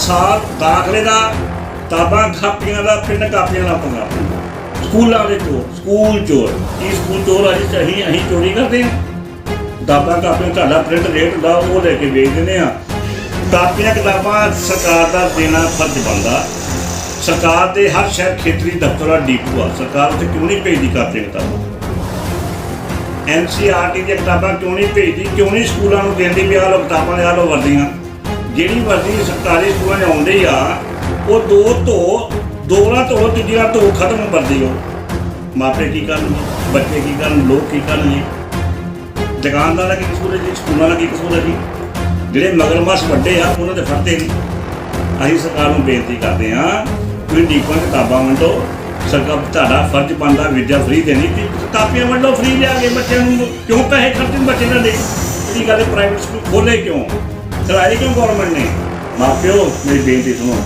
ਸਾਲ ਦਾਖਲੇ ਦਾ ਤਾਬਾਂ ਕਾਪੀਆਂ ਦਾ, ਪਿੰਡ ਕਾਪੀਆਂ ਦਾ ਪੰਗਾ। ਸਕੂਲਾਂ ਦੇ ਚੋਰ, ਸਕੂਲ ਚੋਰ। ਕੀ ਸਕੂਲ ਚੋਰ ਅੱਜ ਅਸੀਂ ਅਸੀਂ ਚੋਰੀ ਕਰਦੇ ਹਾਂ। ਦਾਬਾਂ ਕਾਪੀਆਂ, ਤੁਹਾਡਾ ਪ੍ਰਿੰਟ ਰੇਟ ਹੁੰਦਾ, ਉਹ ਲੈ ਕੇ ਵੇਚ ਦਿੰਦੇ ਆ ਕਾਪੀਆਂ, ਕਿਤਾਬਾਂ ਸਰਕਾਰ ਦਾ ਦੇਣਾ ਫਰਜ਼ ਬਣਦਾ। ਸਰਕਾਰ ਦੇ ਹਰ ਸ਼ਹਿਰ ਖੇਤਰੀ ਦਫ਼ਤਰ ਆ ਡੀਪੂ ਆ। ਸਰਕਾਰ ਉੱਥੇ ਕਿਉਂ ਨਹੀਂ ਭੇਜਦੀ ਕਾਪੀਆਂ, ਕਿਤਾਬਾਂ? ਐਨਸੀਆਰਟੀ ਦੀਆਂ ਕਿਤਾਬਾਂ ਕਿਉਂ ਨਹੀਂ ਭੇਜਦੀ? ਕਿਉਂ ਨਹੀਂ ਸਕੂਲਾਂ ਨੂੰ ਦਿੰਦੀ ਵੀ ਆਹ ਲੋ ਕਿਤਾਬਾਂ ਦੇ ਆਹ ਲੋ ਵਰਦੀਆਂ? ਜਿਹੜੀ ਵਰਦੀ ਸਰਕਾਰੀ ਸਕੂਲਾਂ 'ਚ ਆਉਂਦੀ ਆ, ਉਹ ਦੋ ਧੋ ਦੋ ਧੋ ਤੀਜੀ ਧੋ ਖਤਮ ਵਰਦੀ ਉਹ ਮਾਪੇ ਕੀ ਕਰਨ ਬੱਚੇ ਕੀ ਕਰਨ ਲੋਕ ਕੀ ਕਰਨਗੇ? ਦੁਕਾਨਦਾਰ ਦਾ ਕੀ ਕਸੂਰ ਹੈ ਜੀ? ਸਕੂਲਾਂ ਦਾ ਕੀ ਕਸੂਰ ਹੈ ਜੀ? ਜਿਹੜੇ ਮਗਰਮੱਛ ਵੱਡੇ ਆ, ਉਹਨਾਂ ਦੇ ਫਰਤੇ ਨਹੀਂ। ਅਸੀਂ ਸਰਕਾਰ ਨੂੰ ਬੇਨਤੀ ਕਰਦੇ ਹਾਂ, ਤੁਸੀਂ ਡੀਪਾਂ ਕਿਤਾਬਾਂ ਵੰਡੋ। ਸਰਕਾਰ ਤੁਹਾਡਾ ਫਰਜ਼ ਬਣਦਾ ਵਿਦਿਆ ਫ੍ਰੀ ਦੇਣੀ ਤੇ ਕਾਪੀਆਂ ਵੰਡੋ, ਫ੍ਰੀ ਲਿਆ ਕੇ ਬੱਚਿਆਂ ਨੂੰ। ਕਿਉਂ ਪੈਸੇ ਖਰਚਣ ਬੱਚੇ ਦਾ ਦੇ। ਜਿਹੜੀ ਗੱਲ ਪ੍ਰਾਈਵੇਟ ਸਕੂਲ ਖੋਲੇ ਕਿਉਂ? ਚਲਾਏ ਕਿਉਂ ਗਵਰਨਮੈਂਟ ਨੇ? ਮਾਪਿਓ, ਮੇਰੀ ਬੇਨਤੀ ਸੁਣੋ।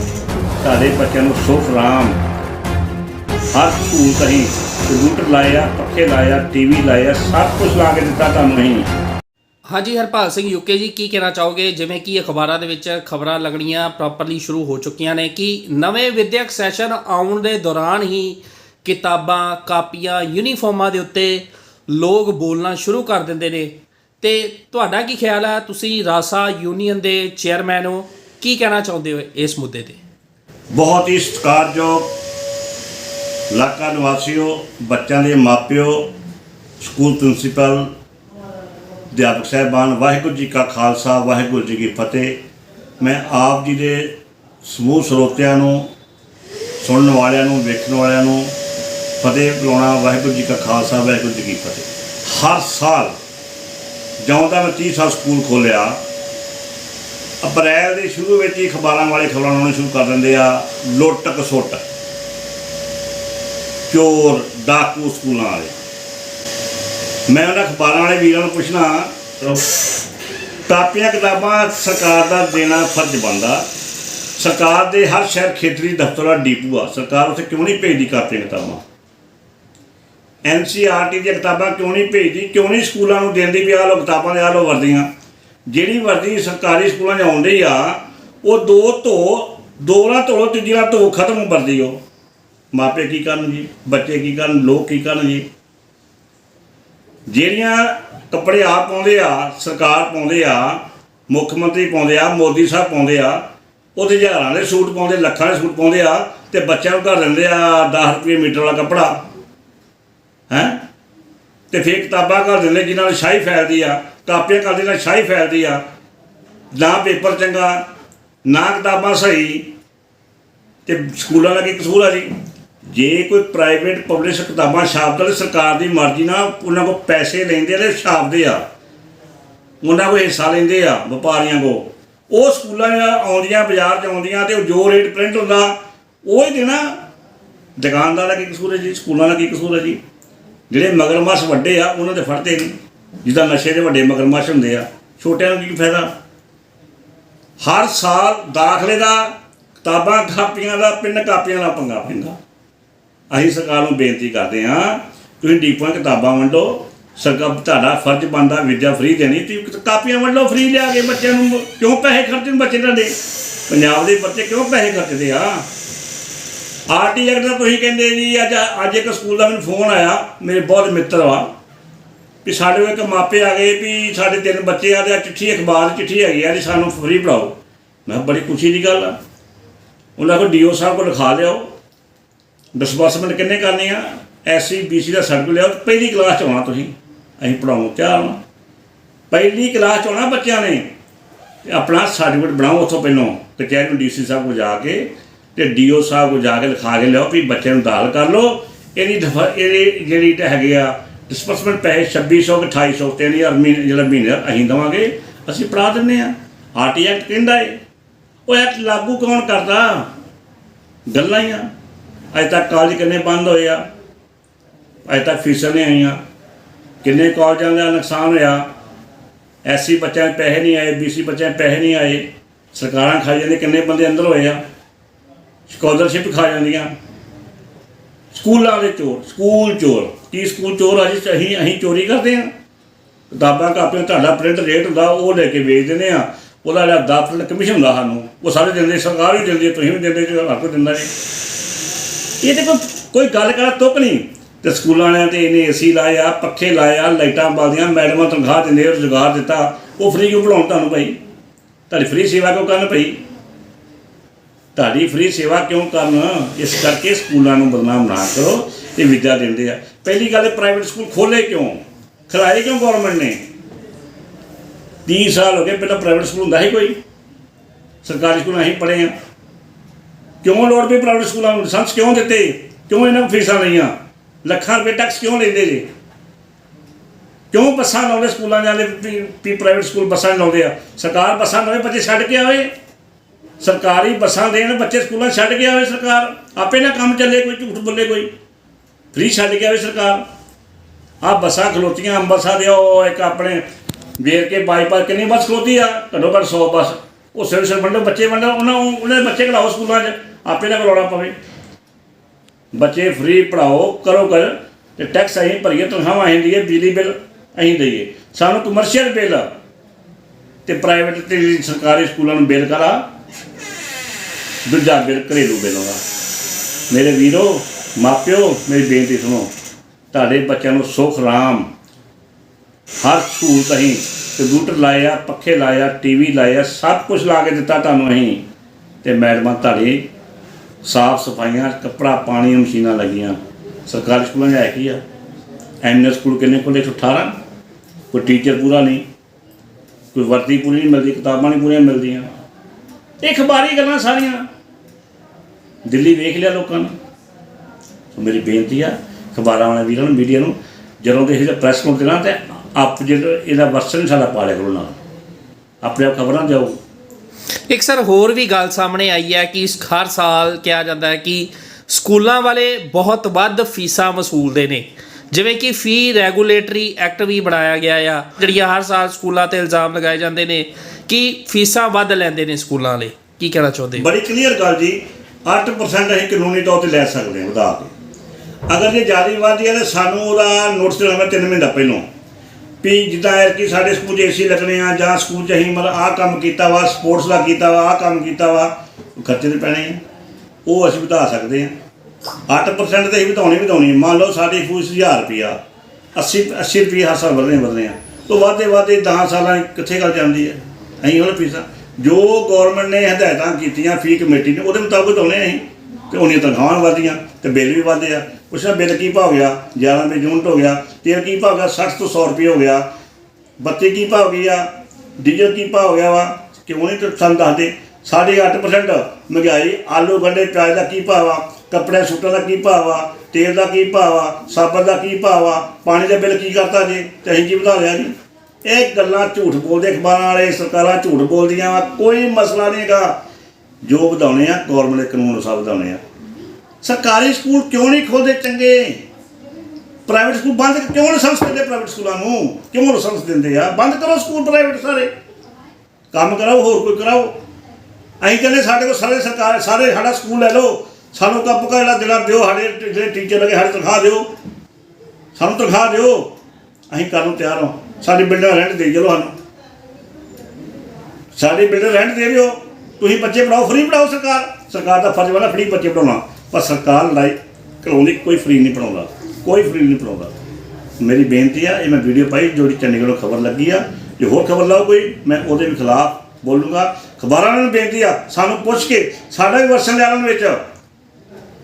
ਤੁਹਾਡੇ ਬੱਚਿਆਂ ਨੂੰ ਸੁਖ, ਰਾਮ। ਹਰ ਸਕੂਲ ਕਹੀਂ ਕੰਪਿਊਟਰ ਲਾਇਆ, ਪੱਖੇ ਲਾਇਆ ਟੀਵੀ ਲਾਇਆ, ਸਭ ਕੁਝ ਲਾ ਕੇ ਦਿੱਤਾ ਤੁਹਾਨੂੰ ਨਹੀਂ ਹਾਂਜੀ, ਹਰਪਾਲ ਸਿੰਘ ਯੂਕੇ ਜੀ, ਕੀ ਕਹਿਣਾ ਚਾਹੋਗੇ? ਜਿਵੇਂ ਕਿ ਅਖਬਾਰਾਂ ਦੇ ਵਿੱਚ ਖਬਰਾਂ ਲੱਗਣੀਆਂ ਪ੍ਰੋਪਰਲੀ ਸ਼ੁਰੂ ਹੋ ਚੁੱਕੀਆਂ ਨੇ ਕਿ ਨਵੇਂ ਵਿਦਿਅਕ ਸੈਸ਼ਨ ਆਉਣ ਦੇ ਦੌਰਾਨ ਹੀ ਕਿਤਾਬਾਂ, ਕਾਪੀਆਂ ਯੂਨੀਫਾਰਮਾਂ ਦੇ ਉੱਤੇ ਲੋਕ ਬੋਲਣਾ ਸ਼ੁਰੂ ਕਰ ਦਿੰਦੇ ਨੇ। ਤੇ ਤੁਹਾਡਾ ਕੀ ਖਿਆਲ ਹੈ ਤੁਸੀਂ ਰਾਸਾ ਯੂਨੀਅਨ ਦੇ ਚੇਅਰਮੈਨ ਹੋ। ਕੀ ਕਹਿਣਾ ਚਾਹੁੰਦੇ ਹੋ ਇਸ ਮੁੱਦੇ ਤੇ? ਬਹੁਤ ਹੀ ਸਤਿਕਾਰਯੋਗ ਇਲਾਕਾ ਨਿਵਾਸੀਓ, ਬੱਚਿਆਂ ਦੇ ਮਾਪਿਓ, ਸਕੂਲ ਪ੍ਰਿੰਸੀਪਲ, ਅਧਿਆਪਕ ਸਾਹਿਬਾਨ, ਵਾਹਿਗੁਰੂ ਜੀ ਕਾ ਖਾਲਸਾ, ਵਾਹਿਗੁਰੂ ਜੀ ਕੀ ਫਤਿਹ। ਮੈਂ ਆਪ ਜੀ ਦੇ ਸਮੂਹ ਸਰੋਤਿਆਂ ਨੂੰ, ਸੁਣਨ ਵਾਲਿਆਂ ਨੂੰ, ਵੇਖਣ ਵਾਲਿਆਂ ਨੂੰ ਫਤਿਹ ਬੁਲਾਉਣਾ ਵਾਹਿਗੁਰੂ ਜੀ ਕਾ ਖਾਲਸਾ, ਵਾਹਿਗੁਰੂ ਜੀ ਕੀ ਫਤਿਹ। ਹਰ ਸਾਲ ਜਦੋਂ ਦਾ ਮੈਂ 30 ਸਾਲ ਸਕੂਲ ਖੋਲਿਆ ਅਪ੍ਰੈਲ ਦੇ ਸ਼ੁਰੂ ਵਿੱਚ ਹੀ ਅਖਬਾਰਾਂ ਵਾਲੇ ਖਬਰਾਂ ਆਉਣੇ ਸ਼ੁਰੂ ਕਰ ਦਿੰਦੇ ਆ, ਲੁੱਟ ਕਸੁੱਟ। ਚੋਰ, ਡਾਕੂ ਸਕੂਲਾਂ ਵਾਲੇ। ਮੈਂ ਉਹਨਾਂ ਅਖਬਾਰਾਂ ਵਾਲੇ ਵੀਰਾਂ ਨੂੰ ਪੁੱਛਣਾ, ਕਾਪੀਆਂ, ਕਿਤਾਬਾਂ ਸਰਕਾਰ ਦਾ ਦੇਣਾ ਫਰਜ਼ ਬਣਦਾ? ਸਰਕਾਰ ਦੇ ਹਰ ਸ਼ਹਿਰ ਖੇਤਰੀ ਦਫ਼ਤਰਾਂ ਡੀਪੂ ਆ। ਸਰਕਾਰ ਉੱਥੇ ਕਿਉਂ ਨਹੀਂ ਭੇਜਦੀ ਕਾਪੀਆਂ, ਕਿਤਾਬਾਂ? ਐਨਸੀਆਰਟੀ ਦੀਆਂ ਕਿਤਾਬਾਂ ਕਿਉਂ ਨਹੀਂ ਭੇਜਦੀ, ਕਿਉਂ ਨਹੀਂ ਸਕੂਲਾਂ ਨੂੰ ਦਿੰਦੀ ਵੀ ਆਹ ਲੋ ਕਿਤਾਬਾਂ ਦੇ ਆਹ ਲੋ ਵਰਦੀਆਂ। ਜਿਹੜੀ ਵਰਦੀ ਸਰਕਾਰੀ ਸਕੂਲਾਂ 'ਚ ਆਉਂਦੀ ਆ, ਉਹ ਦੋ ਧੋ ਦੋ ਧੋ ਤੀਜੀ ਧੋ, ਖਤਮ ਵਰਦੀ ਉਹ। ਮਾਪੇ ਕੀ ਕਰਨ ਜੀ? ਬੱਚੇ ਕੀ ਕਰਨ? ਲੋਕ ਕੀ ਕਰਨ ਜੀ? ਜਿਹੜੀਆਂ ਕੱਪੜੇ ਆਪ ਪਾਉਂਦੇ ਆ, ਸਰਕਾਰ ਪਾਉਂਦੇ ਆ, ਮੁੱਖ ਮੰਤਰੀ ਪਾਉਂਦੇ ਆ, ਮੋਦੀ ਸਾਹਿਬ ਪਾਉਂਦੇ ਆ ਉਹ ਤੇ ਹਜ਼ਾਰਾਂ ਦੇ ਸੂਟ ਪਾਉਂਦੇ, ਲੱਖਾਂ ਦੇ ਸੂਟ ਪਾਉਂਦੇ ਆ, ਤੇ ਬੱਚਿਆਂ ਨੂੰ ਘਰ ਦਿੰਦੇ ਆ 10 ਰੁਪਏ ਮੀਟਰ ਵਾਲਾ ਕੱਪੜਾ। ਹੈ? ਤੇ ਫੇਰ ਕਿਤਾਬਾਂ ਘਰ ਦਿੰਦੇ ਜਿਨ੍ਹਾਂ ਨਾਲ ਸ਼ਾਹੀ ਫੈਲਦੀ ਆ, ਕਾਪੀਆਂ ਕਰਦੇ ਨਾਲ ਸ਼ਾਹੀ ਫੈਲਦੀ ਆ। ਨਾ ਪੇਪਰ ਚੰਗਾ, ਨਾ ਕਿਤਾਬਾਂ ਸਹੀ, ਤੇ ਸਕੂਲਾਂ ਦਾ ਕੀ ਕਸੂਰ ਆ ਜੀ? ਜੇ ਕੋਈ ਪ੍ਰਾਈਵੇਟ ਪਬਲਿਸ਼ ਕਿਤਾਬਾਂ ਛਾਪਦਾ ਤੇ ਸਰਕਾਰ ਦੀ ਮਰਜ਼ੀ ਨਾਲ ਉਹਨਾਂ ਕੋਲ ਪੈਸੇ ਲੈਂਦੇ ਆ ਤੇ ਛਾਪਦੇ ਆ। ਉਹਨਾਂ ਕੋਲ ਹਿੱਸਾ ਲੈਂਦੇ ਆ ਵਪਾਰੀਆਂ ਕੋ ਉਹ ਸਕੂਲਾਂ ਆਉਂਦੀਆਂ, ਬਾਜ਼ਾਰ 'ਚ ਆਉਂਦੀਆਂ ਤੇ ਜੋ ਰੇਟ ਪ੍ਰਿੰਟ ਹੁੰਦਾ, ਉਹ ਹੀ ਦੇਣਾ। ਦੁਕਾਨਦਾਰ ਦਾ ਕੀ ਕਸੂਰ ਹੈ ਜੀ? ਸਕੂਲਾਂ ਦਾ ਕੀ ਕਸੂਰ ਹੈ ਜੀ? ਜਿਹੜੇ ਮਗਰਮੱਛ ਵੱਡੇ ਆ, ਉਹਨਾਂ ਦੇ ਫੜਦੇ ਨਹੀਂ। ਜਿੱਦਾਂ ਨਸ਼ੇ ਦੇ ਵੱਡੇ ਮਗਰਮੱਛ ਹੁੰਦੇ ਆ, ਛੋਟਿਆਂ ਨੂੰ ਕੀ ਫਾਇਦਾ? ਹਰ ਸਾਲ ਦਾਖਲੇ ਦਾ ਕਿਤਾਬਾਂ, ਕਾਪੀਆਂ ਦਾ, ਪਿੰਨ ਕਾਪੀਆਂ ਦਾ ਪੰਗਾ ਪੈਂਦਾ। ਅਸੀਂ ਸਰਕਾਰ ਨੂੰ ਬੇਨਤੀ ਕਰਦੇ ਹਾਂ, ਤੁਸੀਂ ਡੀਪਾਂ ਕਿਤਾਬਾਂ ਵੰਡੋ, ਸਰਕਾਰ ਤੁਹਾਡਾ ਫਰਜ਼ ਬਣਦਾ, ਵਿਦਿਆ ਫ੍ਰੀ ਦੇਣੀ, ਤੁਸੀਂ ਕਾਪੀਆਂ ਵੰਡੋ, ਫ੍ਰੀ ਲਿਆ ਕੇ ਬੱਚਿਆਂ ਨੂੰ, ਕਿਉਂ ਪੈਸੇ ਖਰਚਣ ਬੱਚੇ ਤੁਹਾਡੇ? ਪੰਜਾਬ ਦੇ ਬੱਚੇ ਕਿਉਂ ਪੈਸੇ ਖਰਚਦੇ ਆ? ਆਰਟੀ ਐਕਟ ਦਾ ਤੁਸੀਂ ਕਹਿੰਦੇ ਜੀ, ਅੱਜ ਅੱਜ ਇੱਕ ਸਕੂਲ ਦਾ ਮੈਨੂੰ ਫੋਨ ਆਇਆ, ਮੇਰੇ ਬਹੁਤ ਮਿੱਤਰ ਆ ਵੀ ਸਾਡੇ ਕੋਲ ਇੱਕ ਮਾਪੇ ਆ ਗਏ ਵੀ ਸਾਡੇ ਤਿੰਨ ਬੱਚੇ ਆ ਤੇ ਚਿੱਠੀ ਅਖਬਾਰ ਚਿੱਠੀ ਹੈਗੀ ਆ, ਜੀ ਸਾਨੂੰ ਫਰੀ ਪੜਾਓ ਮੈਂ ਕਿਹਾ, ਬੜੀ ਖੁਸ਼ੀ ਦੀ ਗੱਲ ਆ। ਉਹਨਾਂ ਕੋਲ ਡੀਓ ਸਾਹਿਬ ਕੋਲ ਲਿਖਾ ਲਿਆਓ ਡਿਸਬਰਸਮੈਂਟ ਕਿੰਨੇ ਕਰਨੀ ਆ? ਐਸਸੀ ਬੀਸੀ ਦਾ ਸਰਟੀਫਿਕੇਟ ਲਿਆਓ, ਪਹਿਲੀ ਕਲਾਸ 'ਚ ਆਉਣਾ ਤੁਸੀਂ, ਅਸੀਂ ਪੜਾਉਣ ਤਿਆਰ ਹਾਂ। ਪਹਿਲੀ ਕਲਾਸ 'ਚ ਆਉਣਾ ਬੱਚਿਆਂ ਨੇ, ਤੇ ਆਪਣਾ ਸਰਟੀਫਿਕੇਟ ਬਣਾਓ ਉੱਥੋਂ ਪਹਿਲੋਂ ਕਚਹਿਰੀ ਨੂੰ ਡੀਸੀ ਸਾਹਿਬ ਕੋਲ ਜਾ ਕੇ ਤੇ ਡੀਓ ਸਾਹਿਬ ਕੋ ਜਾ ਕੇ ਲਿਖਾ ਕੇ ਲਿਆਓ ਵੀ ਬੱਚੇ ਨੂੰ ਦਾਖਲ ਕਰ ਲਓ। ਇਹਦੀ ਦਫਾ ਇਹਦੀ ਜਿਹੜੀ ਤੇ ਹੈਗੇ ਆ ਡਿਸਪਰਸਮੈਂਟ ਪੈਸੇ 2600 ਕਿ 2800 ਤਿੰਨ ਹਜ਼ਾਰ ਮਹੀਨੇ ਜਿਹੜਾ ਮਹੀਨੇ ਅਸੀਂ ਦੇਵਾਂਗੇ, ਅਸੀਂ ਪੜਾ ਦਿੰਦੇ ਆ ਆਰਟੀ ਐਕਟ ਕਹਿੰਦਾ ਏ। ਉਹ ਐਕਟ ਲਾਗੂ ਕੌਣ ਕਰਦਾ? ਗੱਲਾਂ ਹੀ ਆ। ਅਜੇ ਤੱਕ ਕਾਲਜ ਕਿੰਨੇ ਬੰਦ ਹੋਏ ਆ? ਅਜੇ ਤੱਕ ਫੀਸਾਂ ਨਹੀਂ ਆਈਆਂ। ਕਿੰਨੇ ਕਾਲਜਾਂ ਦਾ ਨੁਕਸਾਨ ਹੋਇਆ? ਐਸਸੀ ਬੱਚਿਆਂ ਦੇ ਪੈਸੇ ਨਹੀਂ ਆਏ, ਬੀਸੀ ਬੱਚਿਆਂ ਦੇ ਪੈਸੇ ਨਹੀਂ ਆਏ। ਸਰਕਾਰਾਂ ਖਾ ਜਾਂਦੇ, ਕਿੰਨੇ ਬੰਦੇ ਅੰਦਰ ਹੋਏ ਆ? ਸਕਾਲਰਸ਼ਿਪ ਖਾ ਜਾਂਦੀਆਂ। ਸਕੂਲਾਂ ਦੇ ਚੋਰ, ਸਕੂਲ ਚੋਰ। ਕੀ ਸਕੂਲ ਚੋਰ ਅੱਜ ਅਸੀਂ ਅਸੀਂ ਚੋਰੀ ਕਰਦੇ ਆ ਕਿਤਾਬਾਂ ਕਾਪੀਆਂ ਤੁਹਾਡਾ ਪ੍ਰਿੰਟ ਰੇਟ ਹੁੰਦਾ, ਉਹ ਲੈ ਕੇ ਵੇਚ ਦਿੰਦੇ ਆ ਉਹਦਾ ਜਿਹੜਾ ਦਾਖਲ ਕਮਿਸ਼ਨ ਹੁੰਦਾ ਸਾਨੂੰ, ਉਹ ਸਾਰੇ ਦਿੰਦੇ, ਸਰਕਾਰ ਵੀ ਦਿੰਦੀ, ਤੁਸੀਂ ਵੀ ਦਿੰਦੇ ਜੇ ਹਰ ਕੋਈ ਦਿੰਦਾ ਜੀ। ਇਹ ਤੇ ਕੋਈ ਗੱਲ ਕਰ ਤੁੱਕ ਨਹੀਂ। ਤੇ ਸਕੂਲਾਂ ਵਾਲਿਆਂ ਤੇ ਇਹਨੇ ਏਸੀ ਲਾਇਆ, ਪੱਖੇ ਲਾਇਆ, ਲਾਈਟਾਂ ਬਾਲਦੀਆਂ, ਮੈਡਮਾਂ ਤਨਖਾਹ ਦਿੰਦੇ, ਰੁਜ਼ਗਾਰ ਦਿੱਤਾ। ਉਹ ਫ੍ਰੀ ਕਿਉਂ ਬਣਾਉਣ ਤੁਹਾਨੂੰ ਭਾਈ? ਤੁਹਾਡੀ ਫ੍ਰੀ ਸੇਵਾ ਕਿਉਂ ਕਰਨ ਭਾਈ? ਤੁਹਾਡੀ ਫ੍ਰੀ ਸੇਵਾ ਕਿਉਂ ਕਰਨ? ਇਸ ਕਰਕੇ ਸਕੂਲਾਂ ਨੂੰ ਬਦਨਾਮ ਨਾ ਕਰੋ ਇਹ ਵਿਦਿਆ ਦਿੰਦੇ ਆ। ਪਹਿਲੀ ਗੱਲ ਪ੍ਰਾਈਵੇਟ ਸਕੂਲ ਖੋਲੇ ਕਿਉਂ? ਖਿਲਾਏ ਕਿਉਂ ਗਵਰਨਮੈਂਟ ਨੇ? 30 ਸਾਲ ਹੋ ਗਏ ਪਹਿਲਾਂ ਪ੍ਰਾਈਵੇਟ ਸਕੂਲ ਹੁੰਦਾ ਸੀ ਕੋਈ? ਸਰਕਾਰੀ ਸਕੂਲ ਅਸੀਂ ਪੜ੍ਹੇ ਆ। ਕਿਉਂ ਲੋੜ ਪਈ ਪ੍ਰਾਈਵੇਟ ਸਕੂਲਾਂ ਨੂੰ? ਲਾਇਸੈਂਸ ਕਿਉਂ ਦਿੱਤੇ? ਕਿਉਂ ਇਹਨਾਂ ਨੂੰ ਫੀਸਾਂ ਲਈਆਂ? ਲੱਖਾਂ ਰੁਪਏ ਟੈਕਸ ਕਿਉਂ ਲੈਂਦੇ ਜੀ? ਕਿਉਂ ਬੱਸਾਂ ਲਾਉਂਦੇ? ਸਕੂਲਾਂ ਜਾਂਦੇ ਵੀ ਪ੍ਰਾਈਵੇਟ ਸਕੂਲ ਬੱਸਾਂ ਨੀ ਲਾਉਂਦੇ ਆ। ਸਰਕਾਰ ਬੱਸਾਂ ਲਾਵੇ ਬੱਚੇ ਛੱਡ ਕੇ ਆਵੇ। ਸਰਕਾਰੀ ਬੱਸਾਂ ਦੇਣ, ਬੱਚੇ ਸਕੂਲਾਂ ਛੱਡ ਕੇ ਆਵੇ ਸਰਕਾਰ। ਆਪੇ ਨਾ ਕੰਮ ਚੱਲੇ ਕੋਈ, ਝੂਠ ਬੋਲੇ ਕੋਈ। ਫ੍ਰੀ ਛੱਡ ਕੇ ਆਵੇ ਸਰਕਾਰ। ਆ ਬੱਸਾਂ ਖਲੋਤੀਆਂ ਅੰਮ੍ਰਿਤਸਰ ਦੇ ਉਹ ਇੱਕ ਆਪਣੇ ਵੇਰ ਕੇ ਬਾਈਪਾਸ ਕਿੰਨੀ ਬੱਸ ਖਲੋਤੀ ਆ, ਘੱਟੋ ਘੱਟ 100 ਬੱਸ। ਉਹ ਸਿਰ ਵੰਡੋ, ਬੱਚੇ ਵੰਡੋ, ਉਹਨਾਂ ਉਹਨਾਂ ਦੇ ਬੱਚੇ ਖੜਾਓ ਸਕੂਲਾਂ 'ਚ। ਆਪੇ ਨਾ ਖਲਾਉਣਾ ਪਵੇ। ਬੱਚੇ ਫ੍ਰੀ ਪੜਾਓ ਕਰੋ ਕਰ ਤੇ ਟੈਕਸ ਅਸੀਂ ਭਰੀਏ, ਤਨਖਾਹਾਂ ਅਸੀਂ ਦਈਏ, ਬਿਜਲੀ ਬਿੱਲ ਅਸੀਂ ਦਈਏ। ਸਾਨੂੰ ਕਮਰਸ਼ੀਅਲ ਬਿੱਲ ਤੇ ਪ੍ਰਾਈਵੇਟ ਤੇ ਸਰਕਾਰੀ ਸਕੂਲਾਂ ਨੂੰ ਬਿੱਲ ਕਰਾ। ਦੂਜਾ ਬਿੱਲ ਘਰੇਲੂ ਬਿੱਲ ਆਉਂਦਾ। ਮੇਰੇ ਵੀਰੋ, ਮਾਪਿਓ, ਮੇਰੀ ਬੇਨਤੀ ਸੁਣੋ, ਤੁਹਾਡੇ ਬੱਚਿਆਂ ਨੂੰ ਸੁਖ, ਰਾਮ, ਹਰ ਸਹੂਲਤ ਅਸੀਂ ਕੰਪਿਊਟਰ ਲਾਇਆ ਪੱਖੇ ਲਾਇਆ ਟੀਵੀ ਲਾਇਆ ਸਭ ਕੁਝ ਲਾ ਕੇ ਦਿੱਤਾ ਤੁਹਾਨੂੰ ਅਸੀਂ। ਤੇ ਮੈਡਮਾਂ ਤੁਹਾਡੇ ਸਾਫ਼ ਸਫਾਈਆਂ, ਕੱਪੜਾ, ਪਾਣੀ, ਮਸ਼ੀਨਾਂ ਲੱਗੀਆਂ। ਸਰਕਾਰੀ ਸਕੂਲਾਂ 'ਚ ਹੈ ਕੀ ਆ? ਐਮਐਸ ਸਕੂਲ ਕਿੰਨੇ ਖੁੱਲੇ 18 ਕੋਈ ਟੀਚਰ ਪੂਰਾ ਨਹੀਂ। ਕੋਈ ਵਰਦੀ ਪੂਰੀ ਨਹੀਂ ਮਿਲਦੀ, ਕਿਤਾਬਾਂ ਨਹੀਂ ਪੂਰੀਆਂ ਮਿਲਦੀਆਂ। ਇਹ ਖਬਾਰੀ ਗੱਲਾਂ ਸਾਰੀਆਂ। ਦਿੱਲੀ ਵੇਖ ਲਿਆ ਲੋਕਾਂ ਨੇ। ਸੋ ਮੇਰੀ ਬੇਨਤੀ ਆ ਖਬਰਾਂ ਵਾਲੇ ਵੀਰਾਂ ਨੂੰ ਮੀਡੀਆ ਨੂੰ ਜਦੋਂ ਦੇ ਇਹ ਪ੍ਰੈਸ ਕਾਨਫਰੰਸ ਦੇਣਾ ਤੇ ਆਪ ਜਿਹੜਾ ਇਹਦਾ ਵਰਸਨ ਸਾਡਾ ਪਾਲਿਆ ਕਰੋ ਨਾਲ। ਆਪਣੇ ਆਪ ਖਬਰਾਂ ਦਿਓ ਇੱਕ ਸਰ ਹੋਰ ਵੀ ਗੱਲ ਸਾਹਮਣੇ ਆਈ ਹੈ ਕਿ ਇਸ ਹਰ ਸਾਲ ਕਿਹਾ ਜਾਂਦਾ ਹੈ ਕਿ ਸਕੂਲਾਂ ਵਾਲੇ ਬਹੁਤ ਵੱਧ ਫੀਸਾਂ ਵਸੂਲਦੇ ਨੇ। ਜਿਵੇਂ ਕਿ ਫੀ ਰੈਗੂਲੇਟਰੀ ਐਕਟ ਵੀ ਬਣਾਇਆ ਗਿਆ ਆ ਜਿਹੜੀਆਂ ਹਰ ਸਾਲ ਸਕੂਲਾਂ ਤੇ ਇਲਜ਼ਾਮ ਲਗਾਏ ਜਾਂਦੇ ਨੇ ਕਿ ਫੀਸਾਂ ਵੱਧ ਲੈਂਦੇ ਨੇ ਸਕੂਲਾਂ ਵਾਲੇ। ਕੀ ਕਹਿਣਾ ਚਾਹੁੰਦੇ? ਬੜੀ ਕਲੀਅਰ ਗੱਲ ਜੀ। 8% ਅਸੀਂ ਕਾਨੂੰਨੀ ਤੌਰ ਤੇ ਲੈ ਸਕਦੇ ਹਾਂ, ਵਧਾ ਕੇ। ਅਗਰ ਜੇ ਜਾਰੀ ਵਾਦੀ ਹੈ ਤਾਂ ਸਾਨੂੰ ਉਹਦਾ ਨੋਟਿਸ ਦੇਣਾ ਪੈਣਾ 3 ਮਹੀਨਾ ਪਹਿਲਾਂ। ਵੀ ਜਿੱਦਾਂ ਹੈ ਕਿ ਸਾਡੇ ਸਕੂਲ 'ਚ ਏਸੀ ਲੱਗਣੇ ਆ ਜਾਂ ਸਕੂਲ 'ਚ ਅਸੀਂ ਮਤਲਬ ਆਹ ਕੰਮ ਕੀਤਾ ਵਾ ਸਪੋਰਟਸ ਦਾ ਕੀਤਾ ਵਾ, ਆਹ ਕੰਮ ਕੀਤਾ ਵਾ ਖਰਚੇ ਤੇ ਪੈਣੇ ਉਹ ਅਸੀਂ ਵਧਾ ਸਕਦੇ ਹਾਂ। 8% ਤੇ ਅਸੀਂ ਵਧਾਉਣੀ ਵਧਾਉਣੀ ਮੰਨ ਲਓ ਸਾਡੀ ਫੀਸ 1000 ਰੁਪਿਆ 80 80 ਰੁਪਏ ਹਰ ਸਾਲ ਵਧਣੇ ਵਧਣੇ ਆ। ਤੋਂ ਵਾਧੇ ਵਾਧੇ 10 ਸਾਲਾਂ ਕਿੱਥੇ ਗੱਲ ਜਾਂਦੀ ਹੈ? ਅਸੀਂ ਹੁਣ ਫੀਸਾਂ ਜੋ ਗਵਰਨਮੈਂਟ ਨੇ ਹਦਾਇਤਾਂ ਕੀਤੀਆਂ ਫੀ ਕਮੇਟੀ ਨੇ, ਉਹਦੇ ਮੁਤਾਬਕ ਆਉਣੇ ਅਸੀਂ ਤੇ ਉਹਨੀਆਂ ਤਨਖਾਹਾਂ ਵਧਦੀਆਂ ਤੇ ਬਿੱਲ ਵੀ ਵਧਦੇ ਆ। ਉਸਦਾ ਬਿੱਲ ਕੀ ਭਾਅ ਹੋ ਗਿਆ? 11 ਰੁਪਏ ਯੂਨਿਟ ਹੋ ਗਿਆ। ਤੇਲ ਕੀ ਭਾਅ ਗਿਆ? 60 ਤੋਂ 100 ਰੁਪਏ ਹੋ ਗਿਆ। ਬੱਤੀ ਕੀ ਭਾਅ ਗਈ ਆ? ਡੀਜ਼ਲ ਕੀ ਭਾਅ ਹੋ ਗਿਆ ਵਾ? ਕਿਉਂ ਨਹੀਂ ਤੇ ਸਾਨੂੰ ਦੱਸਦੇ? ਸਾਢੇ ਅੱਠ percent ਮਹਿੰਗਾਈ, ਆਲੂ ਗੰਡੇ, ਪਿਆਜ਼ ਦਾ ਕੀ ਭਾਅ ਆ ਕੱਪੜੇ ਸੂਟਾਂ ਦਾ ਕੀ ਭਾਅ ਵਾ? ਤੇਲ ਦਾ ਕੀ ਭਾਅ ਵਾ? ਸਾਬਣ ਦਾ ਕੀ ਭਾਅ ਆ ਪਾਣੀ ਦਾ ਬਿੱਲ ਕੀ ਕਰਤਾ ਜੀ? ਤੇ ਅਸੀਂ ਕੀ ਵਧਾ ਲਿਆ ਜੀ? ਇਹ ਗੱਲਾਂ ਝੂਠ ਬੋਲਦੇ ਅਖਬਾਰਾਂ ਵਾਲੇ, ਸਰਕਾਰਾਂ ਝੂਠ ਬੋਲਦੀਆਂ ਵਾ, ਕੋਈ ਮਸਲਾ ਨਹੀਂ ਹੈਗਾ। ਜੋ ਵਧਾਉਣੇ ਆ ਗਵਰਨਮੈਂਟ ਦੇ ਕਾਨੂੰਨ ਅਨੁਸਾਰ ਵਧਾਉਣੇ ਆ। ਸਰਕਾਰੀ ਸਕੂਲ ਕਿਉਂ ਨਹੀਂ ਖੋਲਦੇ ਚੰਗੇ? ਪ੍ਰਾਈਵੇਟ ਸਕੂਲ ਬੰਦ ਕਿਉਂ ਲਾਇਸੈਂਸ ਦਿੰਦੇ ਪ੍ਰਾਈਵੇਟ ਸਕੂਲਾਂ ਨੂੰ? ਕਿਉਂ ਲਾਇਸੈਂਸ ਦਿੰਦੇ ਆ? ਬੰਦ ਕਰੋ ਸਕੂਲ ਪ੍ਰਾਈਵੇਟ ਸਾਰੇ। ਕੰਮ ਕਰਾਓ, ਹੋਰ ਕੋਈ ਕਰਾਓ। ਅਸੀਂ ਕਹਿੰਦੇ ਸਾਡੇ ਕੋਲ ਸਾਰੇ ਸਰਕਾਰ, ਸਾਰੇ ਸਾਡਾ ਸਕੂਲ ਲੈ ਲਓ। ਸਾਨੂੰ ਤਾਂ ਪੱਕਾ ਜਿਹੜਾ ਜਿਹੜਾ ਦਿਓ, ਸਾਡੇ ਜਿਹੜੇ ਟੀਚਰ ਲਗੇ, ਸਾਡੀ ਤਨਖਾਹ ਦਿਓ। ਸਾਨੂੰ ਤਨਖਾਹ ਦਿਓ। ਅਸੀਂ ਕਰਨ ਨੂੰ ਤਿਆਰ ਹਾਂ। ਸਾਡੀ ਬਿਲਡਰ ਰੈਂਟ ਦੇ ਚਲੋ ਸਾਨੂੰ। ਸਾਡੀ ਬਿਲਡਰ ਰੈਂਟ ਦੇ ਦਿਓ। ਤੁਸੀਂ ਬੱਚੇ ਪੜਾਓ ਫ੍ਰੀ ਪੜਾਓ ਸਰਕਾਰ। ਸਰਕਾਰ ਦਾ ਫਰਜ਼ ਵਾਲਾ ਫ੍ਰੀ ਬੱਚੇ ਪੜਾਉਣਾ। ਪਰ ਸਰਕਾਰ ਲੜਾਈ ਕਰਾਉਂਦੀ ਕੋਈ ਫ੍ਰੀ ਨਹੀਂ ਪੜਾਉਂਦਾ। ਕੋਈ ਫ੍ਰੀ ਨਹੀਂ ਪੜਾਉਂਦਾ। ਮੇਰੀ ਬੇਨਤੀ ਆ, ਇਹ ਮੈਂ ਵੀਡੀਓ ਪਾਈ ਜਿਹੜੀ ਚੰਡੀਗੜ੍ਹੋਂ ਖਬਰ ਲੱਗੀ ਆ। ਜੇ ਹੋਰ ਖਬਰ ਲਾਓ ਕੋਈ, ਮੈਂ ਉਹਦੇ ਵੀ ਖਿਲਾਫ ਬੋਲੂੰਗਾ। ਖਬਰਾਂ ਨੂੰ ਬੇਨਤੀ ਆ, ਸਾਨੂੰ ਪੁੱਛ ਕੇ, ਸਾਡਾ ਵੀ ਵਰਸ਼ਨ ਲਿਆ ਉਹਨਾਂ ਵਿੱਚ।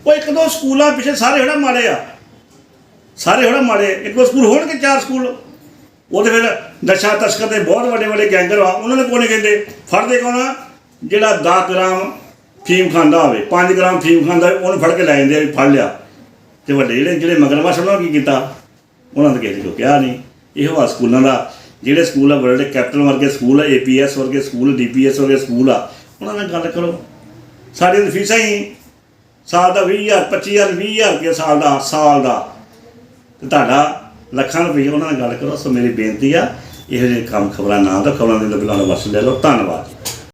ਉਹ ਇੱਕ ਦੋ ਸਕੂਲਾਂ ਪਿੱਛੇ ਸਾਰੇ ਜਿਹੜਾ ਮਾੜੇ ਆ। ਸਾਰੇ ਹੋਣਾ ਮਾੜੇ ਇੱਕ ਦੋ ਸਕੂਲ ਹੋਣਗੇ, ਚਾਰ ਸਕੂਲ। ਉਹਦੇ ਫਿਰ ਨਸ਼ਾ ਤਸਕਰ ਦੇ ਬਹੁਤ ਵੱਡੇ ਵੱਡੇ ਗੈਂਗਰ ਆ, ਉਹਨਾਂ ਨੂੰ ਕੋਈ ਕਹਿੰਦੇ? ਫੜਦੇ ਕੌਣ ਜਿਹੜਾ 10 ਗ੍ਰਾਮ ਫੀਮ ਖਾਂਦਾ ਹੋਵੇ 5 ਗ੍ਰਾਮ ਫੀਮ ਖਾਂਦਾ ਹੋਵੇ, ਉਹਨੂੰ ਫੜ ਕੇ ਲੈ ਜਾਂਦੇ ਆ ਵੀ ਫੜ ਲਿਆ। ਤੇ ਵੱਡੇ ਜਿਹੜੇ ਜਿਹੜੇ ਮਗਰਮੱਛ ਉਹਨਾਂ ਕੀ ਕੀਤਾ? ਉਹਨਾਂ ਨੇ ਕਿਸੇ ਨੂੰ ਕਿਹਾ ਨਹੀਂ। ਇਹੋ ਆ ਸਕੂਲਾਂ ਦਾ। ਜਿਹੜੇ ਸਕੂਲ ਆ ਵਰਲਡ ਕੈਪਟਨ ਵਰਗੇ ਸਕੂਲ ਆ ਏਪੀਐਸ ਵਰਗੇ ਸਕੂਲ ਡੀਪੀਐਸ ਵਰਗੇ ਸਕੂਲ ਆ, ਉਹਨਾਂ ਨਾਲ ਗੱਲ ਕਰੋ। ਸਾਡੀਆਂ ਫੀਸਾਂ ਹੀ ਸਾਲ ਦਾ 20000 25000 20000 ਰੁਪਏ ਸਾਲ ਦਾ ਸਾਲ ਦਾ। ਤੇ ਤੁਹਾਡਾ ਲੱਖਾਂ ਰੁਪਏ ਉਹਨਾਂ ਨਾਲ ਗੱਲ ਕਰੋ, ਸੋ ਮੇਰੀ ਬੇਨਤੀ ਆ, ਇਹੋ ਜਿਹੇ ਕੰਮ ਖਬਰਾਂ ਨਾ ਦਿਓ, ਖਬਰਾਂ ਦੇ ਬਿਲਾਂ ਦਾ ਵਸ ਲੈ ਲਓ। ਧੰਨਵਾਦ।